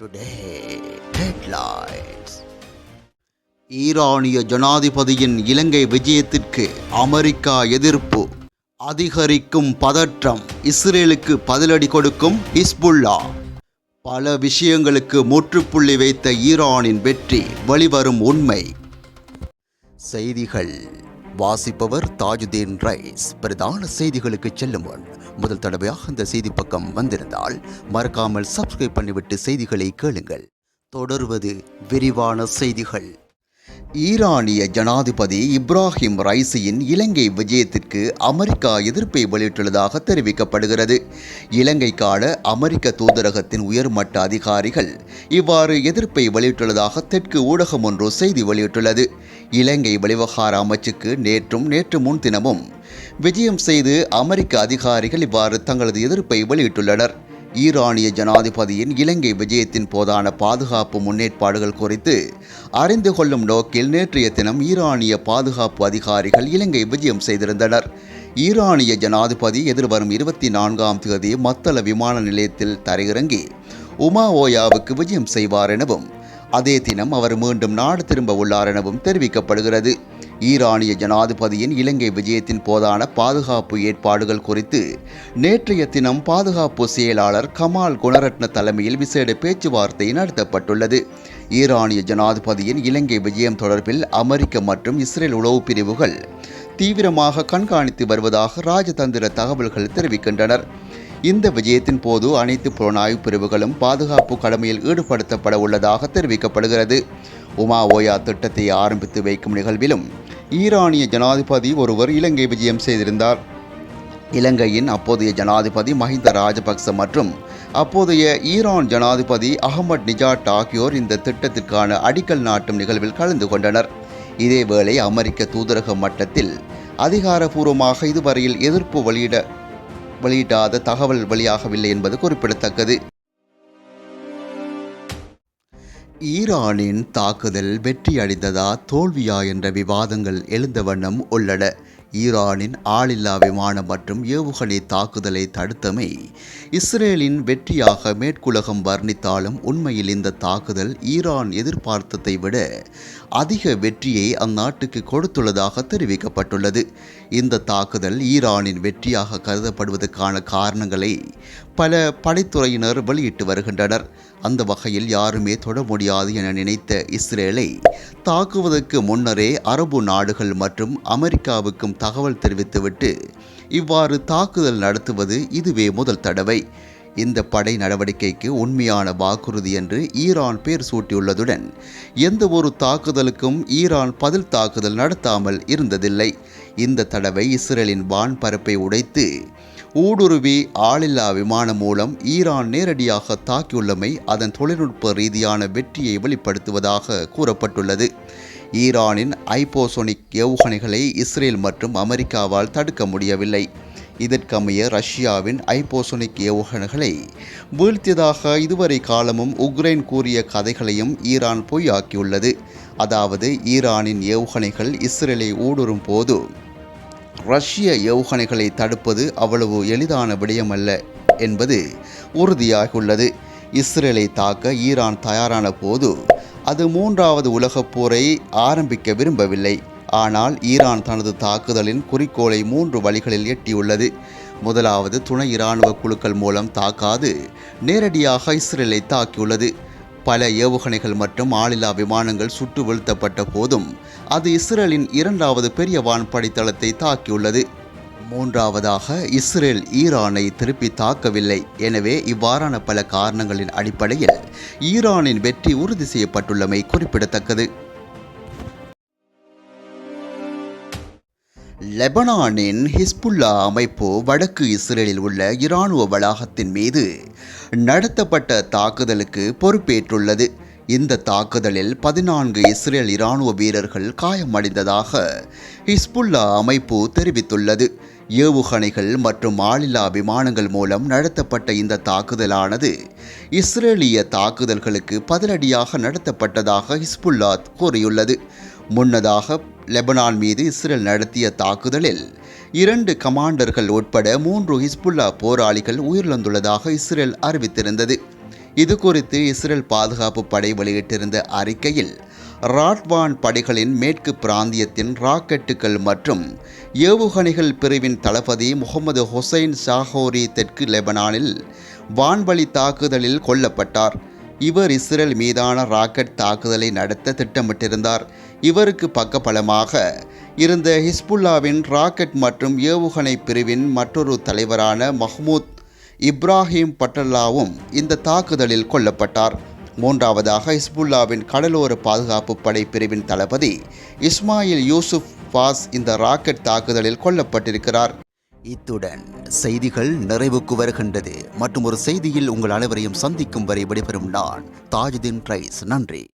Today, headlines. ஈரானிய ஜனாதிபதியின் இலங்கை விஜயத்திற்கு America எதிர்ப்பு. அதிகரிக்கும் பதற்றம் இஸ்ரேலுக்கு பதிலடி கொடுக்கும் ஹிஸ்புல்லா. பல விஷயங்களுக்கு முற்றுப்புள்ளி வைத்த ஈரானின் வெற்றி வெளிவரும் உண்மை. செய்திகள். வாசிப்பவர் தாஜுதீன் ரைஸ். பிரதான செய்திகளுக்கு செல்லும் முன் முதல் தடவையாக இந்த செய்தி பக்கம் வந்திருந்தால் மறக்காமல் சப்ஸ்கிரைப் பண்ணிவிட்டு செய்திகளை கேளுங்கள். தொடர்வது விரிவான செய்திகள். ஈரானிய ஜனாதிபதி இப்ராஹிம் ரைசியின் இலங்கை விஜயத்திற்கு அமெரிக்கா எதிர்ப்பை வெளியிட்டுள்ளதாக தெரிவிக்கப்படுகிறது. இலங்கைக்கான அமெரிக்க தூதரகத்தின் உயர்மட்ட அதிகாரிகள் இவ்வாறு எதிர்ப்பை வெளியிட்டுள்ளதாக தெற்கு ஊடகம் ஒன்று செய்தி வெளியிட்டுள்ளது. இலங்கை வெளிவகார அமைச்சுக்கு நேற்றும் நேற்று முன்தினமும் விஜயம் செய்து அமெரிக்க அதிகாரிகள் இவ்வாறு தங்களது எதிர்ப்பை வெளியிட்டுள்ளனர். ஈரானிய ஜனாதிபதியின் இலங்கை விஜயத்தின் போதான பாதுகாப்பு முன்னேற்பாடுகள் குறித்து அறிந்து கொள்ளும் நோக்கில் நேற்றைய தினம் ஈரானிய பாதுகாப்பு அதிகாரிகள் இலங்கை விஜயம் செய்திருந்தனர். ஈரானிய ஜனாதிபதி எதிர்வரும் இருபத்தி நான்காம் தேதி மத்தள விமான நிலையத்தில் தரையிறங்கி உமா ஓயாவுக்கு விஜயம் செய்வார் எனவும் அதே தினம் அவர் மீண்டும் நாடு திரும்ப உள்ளார் எனவும் தெரிவிக்கப்படுகிறது. ஈரானிய ஜனாதிபதியின் இலங்கை விஜயத்தின் போதான பாதுகாப்பு ஏற்பாடுகள் குறித்து நேற்றைய தினம் பாதுகாப்பு செயலாளர் கமால் குணரட்ன தலைமையில் விசேட பேச்சுவார்த்தை நடத்தப்பட்டுள்ளது. ஈரானிய ஜனாதிபதியின் இலங்கை விஜயம் தொடர்பில் அமெரிக்க மற்றும் இஸ்ரேல் உளவு பிரிவுகள் தீவிரமாக கண்காணித்து வருவதாக ராஜதந்திர தகவல்கள் தெரிவிக்கின்றனர். இந்த விஜயத்தின் போது அனைத்து புலனாய்வு பிரிவுகளும் பாதுகாப்பு கடமையில் ஈடுபடுத்தப்பட உள்ளதாக தெரிவிக்கப்படுகிறது. உமா ஓயா திட்டத்தை ஆரம்பித்து வைக்கும் நிகழ்விலும் ஈரானிய ஜனாதிபதி ஒருவர் இலங்கை விஜயம் செய்திருந்தார். இலங்கையின் அப்போதைய ஜனாதிபதி மஹிந்த ராஜபக்ச மற்றும் அப்போதைய ஈரான் ஜனாதிபதி அகமட் நிஜாட் ஆகியோர் இந்த திட்டத்திற்கான அடிக்கல் நாட்டும் நிகழ்வில் கலந்து கொண்டனர். இதேவேளை அமெரிக்க தூதரக மட்டத்தில் அதிகாரபூர்வமாக இதுவரையில் எதிர்ப்பு வெளியிட வெளியிடாத தகவல் வெளியாகவில்லை என்பது குறிப்பிடத்தக்கது. ஈரானின் தாக்குதல் வெற்றியடைந்ததா தோல்வியா என்ற விவாதங்கள் எழுந்த வண்ணம் உள்ளன. ஈரானின் ஆளில்லா விமானம் மற்றும் ஏவுகணை தாக்குதலை தடுத்தமை. இஸ்ரேலின் வெற்றியாக மேற்குலகம் வர்ணித்தாலும் உண்மையில் இந்த தாக்குதல் ஈரான் எதிர்பார்த்ததை விட அதிக வெற்றியை அந்நாட்டுக்கு கொடுத்துள்ளதாக தெரிவிக்கப்பட்டுள்ளது. இந்த தாக்குதல் ஈரானின் வெற்றியாக கருதப்படுவதற்கான காரணங்களை பல படைத்துறையினர் வெளியிட்டு வருகின்றனர். அந்த வகையில் யாருமே தொட முடியாது என நினைத்த இஸ்ரேலை தாக்குவதற்கு முன்னரே அரபு நாடுகள் மற்றும் அமெரிக்காவுக்கும் தகவல் தெரிவித்துவிட்டு இவ்வாறு தாக்குதல் நடத்துவது இதுவே முதல் தடவை. இந்த படை நடவடிக்கைக்கு உண்மையான வாக்குறுதி என்று ஈரான் பேர் சூட்டியுள்ளதுடன் எந்த ஒரு தாக்குதலுக்கும் ஈரான் பதில் தாக்குதல் நடத்தாமல் இருந்ததில்லை. இந்த தடவை இஸ்ரேலின் வான் பரப்பை உடைத்து ஊடுருவி ஆளில்லா விமானம் மூலம் ஈரான் நேரடியாக தாக்கியுள்ளமை அதன் தொழில்நுட்ப ரீதியான வெற்றியை வெளிப்படுத்துவதாக கூறப்பட்டுள்ளது. ஈரானின் ஐபோசோனிக் ஏவுகணைகளை இஸ்ரேல் மற்றும் அமெரிக்காவால் தடுக்க முடியவில்லை. இதற்கமைய ரஷ்யாவின் ஐபோசோனிக் ஏவுகணைகளை வீழ்த்தியதாக இதுவரை காலமும் உக்ரைன் கூறிய கதைகளையும் ஈரான் பொய்யாக்கியுள்ளது. அதாவது ஈரானின் ஏவுகணைகள் இஸ்ரேலை ஊடுருவும் போது ரஷ்ய ஏவுகணைகளை தடுப்பது அவ்வளவு எளிதான விடயமல்ல என்பது உறுதியாகியுள்ளது. இஸ்ரேலை தாக்க ஈரான் தயாரான போது அது மூன்றாவது உலகப் போரை ஆரம்பிக்க விரும்பவில்லை. ஆனால் ஈரான் தனது தாக்குதலின் குறிக்கோளை மூன்று வழிகளில் எட்டியுள்ளது. முதலாவது துணை இராணுவ குழுக்கள் மூலம் தாக்காது நேரடியாக இஸ்ரேலை தாக்கியுள்ளது. பல ஏவுகணைகள் மற்றும் ஆளில்லா விமானங்கள் சுட்டு வீழ்த்தப்பட்ட போதும் அது இஸ்ரேலின் இரண்டாவது பெரிய வான்படை தளத்தை தாக்கியுள்ளது. மூன்றாவதாக இஸ்ரேல் ஈரானை திருப்பி தாக்கவில்லை. எனவே இவ்வாறான பல காரணங்களின் அடிப்படையில் ஈரானின் வெற்றி உறுதி செய்யப்பட்டுள்ளமை குறிப்பிடத்தக்கது. லெபனானின் ஹிஸ்புல்லா அமைப்பு வடக்கு இஸ்ரேலில் உள்ள இராணுவ வளாகத்தின் மீது நடத்தப்பட்ட தாக்குதலுக்கு பொறுப்பேற்றுள்ளது. இந்த தாக்குதலில் பதினான்கு இஸ்ரேல் இராணுவ வீரர்கள் காயமடைந்ததாக ஹிஸ்புல்லா அமைப்பு தெரிவித்துள்ளது. ஏவுகணைகள் மற்றும் ஆளில்லா விமானங்கள் மூலம் நடத்தப்பட்ட இந்த தாக்குதலானது இஸ்ரேலிய தாக்குதல்களுக்கு பதிலடியாக நடத்தப்பட்டதாக ஹிஸ்புல்லா கூறியுள்ளது. முன்னதாக லெபனான் மீது இஸ்ரேல் நடத்திய தாக்குதலில் இரண்டு கமாண்டர்கள் உட்பட மூன்று ஹிஸ்புல்லா போராளிகள் உயிரிழந்துள்ளதாக இஸ்ரேல் அறிவித்திருந்தது. இது குறித்து இஸ்ரேல் பாதுகாப்பு படை வெளியிட்டிருந்த அறிக்கையில் ராட்வான் படைகளின் மேற்கு பிராந்தியத்தின் ராக்கெட்டுகள் மற்றும் ஏவுகணைகள் பிரிவின் தளபதி முகமது ஹுசைன் ஷாஹோரி தெற்கு லெபனானில் வான்வழி தாக்குதலில் கொல்லப்பட்டார். இவர் இஸ்ரேல் மீதான ராக்கெட் தாக்குதலை நடத்த திட்டமிட்டிருந்தார். இவருக்கு பக்கபலமாக இருந்த ஹிஸ்புல்லாவின் ராக்கெட் மற்றும் ஏவுகணை பிரிவின் மற்றொரு தலைவரான மஹ்மூத் இப்ராஹிம் பட்டல்லாவும் இந்த தாக்குதலில் கொல்லப்பட்டார். மூன்றாவதாக ஹிஸ்புல்லாவின் கடலோர பாதுகாப்பு படை பிரிவின் தளபதி இஸ்மாயில் யூசுப் பாஸ் இந்த ராக்கெட் தாக்குதலில் கொல்லப்பட்டிருக்கிறார். இத்துடன் செய்திகள் நிறைவுக்கு வருகின்றது. மற்றும் ஒரு செய்தியில் உங்கள் அனைவரையும் சந்திக்கும் வரை விடைபெறும் நான் தாஜுதீன் ரைஸ் நன்றி.